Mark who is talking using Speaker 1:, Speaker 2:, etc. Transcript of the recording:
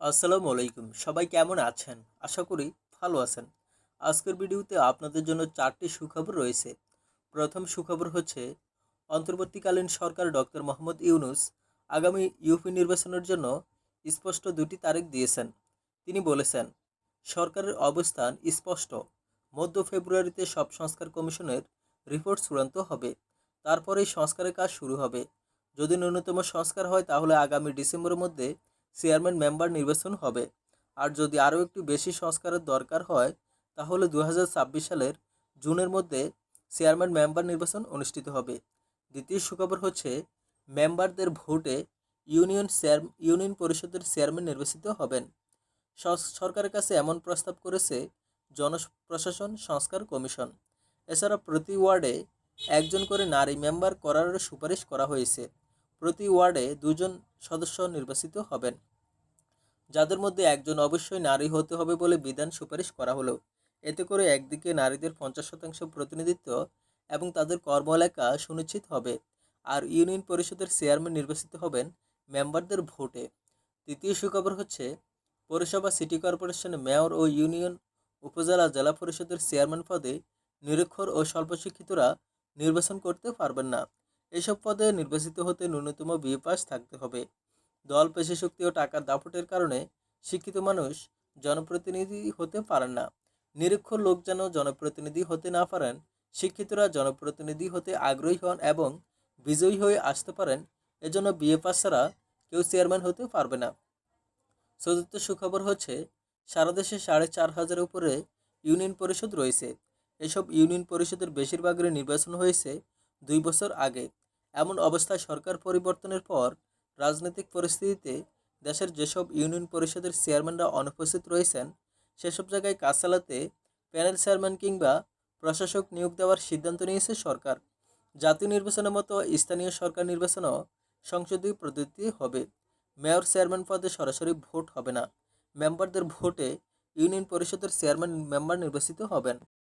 Speaker 1: আসসালামু আলাইকুম। সবাই কেমন আছেন? আশা করি ভালো আছেন। আজকের ভিডিওতে আপনাদের জন্য চারটি সুখবর রয়েছে। প্রথম সুখবর হচ্ছে, অন্তর্বর্তীকালীন সরকার ডক্টর মোহাম্মদ ইউনুস আগামী ইউপি নির্বাচনের জন্য স্পষ্ট দুটি তারিখ দিয়েছেন। তিনি বলেছেন, সরকারের অবস্থান স্পষ্ট। মধ্য ফেব্রুয়ারিতে সব সংস্কার কমিশনের রিপোর্ট চূড়ান্ত হবে। তারপরেই সংস্কারের কাজ শুরু হবে। যদি ন্যূনতম সংস্কার হয়, তাহলে আগামী ডিসেম্বরের মধ্যে চেয়ারম্যান মেম্বার নির্বাচন হবে। আর যদি আরও একটু বেশি সংস্কারের দরকার হয়, তাহলে দু হাজার ছাব্বিশ সালের জুনের মধ্যে চেয়ারম্যান মেম্বার নির্বাচন অনুষ্ঠিত হবে। দ্বিতীয় সুখবর হচ্ছে, মেম্বারদের ভোটে ইউনিয়ন চেয়ার ইউনিয়ন পরিষদের চেয়ারম্যান নির্বাচিত হবেন। সরকারের কাছে এমন প্রস্তাব করেছে জনপ্রশাসন সংস্কার কমিশন। এছাড়া প্রতি ওয়ার্ডে একজন করে নারী মেম্বার করার সুপারিশ করা হয়েছে। প্রতি ওয়ার্ডে দুজন সদস্য নির্বাচিত হবেন। যাদের মধ্যে একজন অবশ্যই নারী হতে হবে বলে বিধান সুপারিশ করা হলো। এতে করে একদিকে নারীদের পঞ্চাশ শতাংশ প্রতিনিধিত্ব এবং তাদের কর্ম এলাকা সুনিশ্চিত হবে। আর ইউনিয়ন পরিষদের চেয়ারম্যান নির্বাচিত হবেন মেম্বারদের ভোটে। তৃতীয় সুখবর হচ্ছে, পৌরসভা, সিটি কর্পোরেশন, মেয়র ও ইউনিয়ন, উপজেলা, জেলা পরিষদের চেয়ারম্যান পদে নিরক্ষর ও স্বল্পশিক্ষিতরা নির্বাচন করতে পারবেন না। এসব পদে নির্বাচিত হতে ন্যূনতম বিএ পাস থাকতে হবে। দল পেশি শক্তি ও টাকার দাপটের কারণে শিক্ষিত মানুষ জনপ্রতিনিধি হতে পারেন না। নিরক্ষর লোক যেন জনপ্রতিনিধি হতে না পারেন, শিক্ষিতরা জনপ্রতিনিধি হতে আগ্রহী হন এবং বিজয়ী হয়ে আসতে পারেন, এজন্য বিএ পাস ছাড়া কেউ চেয়ারম্যান হতে পারবে না। চতুর্থ সুখবর হচ্ছে, সারা দেশে সাড়ে চার হাজারের উপরে ইউনিয়ন পরিষদ রয়েছে। এসব ইউনিয়ন পরিষদের বেশিরভাগের নির্বাচন হয়েছে দুই বছর আগে। এমন অবস্থায় সরকার পরিবর্তনের পর রাজনৈতিক পরিস্থিতিতে দেশের যেসব ইউনিয়ন পরিষদের চেয়ারম্যানরা অনুপস্থিত রয়েছেন, সেসব জায়গায় কাজ চালাতে প্যানেল চেয়ারম্যান কিংবা প্রশাসক নিয়োগ দেওয়ার সিদ্ধান্ত নিয়েছে সরকার। জাতীয় নির্বাচনের মতো স্থানীয় সরকার নির্বাচনও সংসদীয় পদ্ধতি হবে। মেয়র চেয়ারম্যান পদে সরাসরি ভোট হবে না। মেম্বারদের ভোটে ইউনিয়ন পরিষদের চেয়ারম্যান মেম্বার নির্বাচিত হবেন।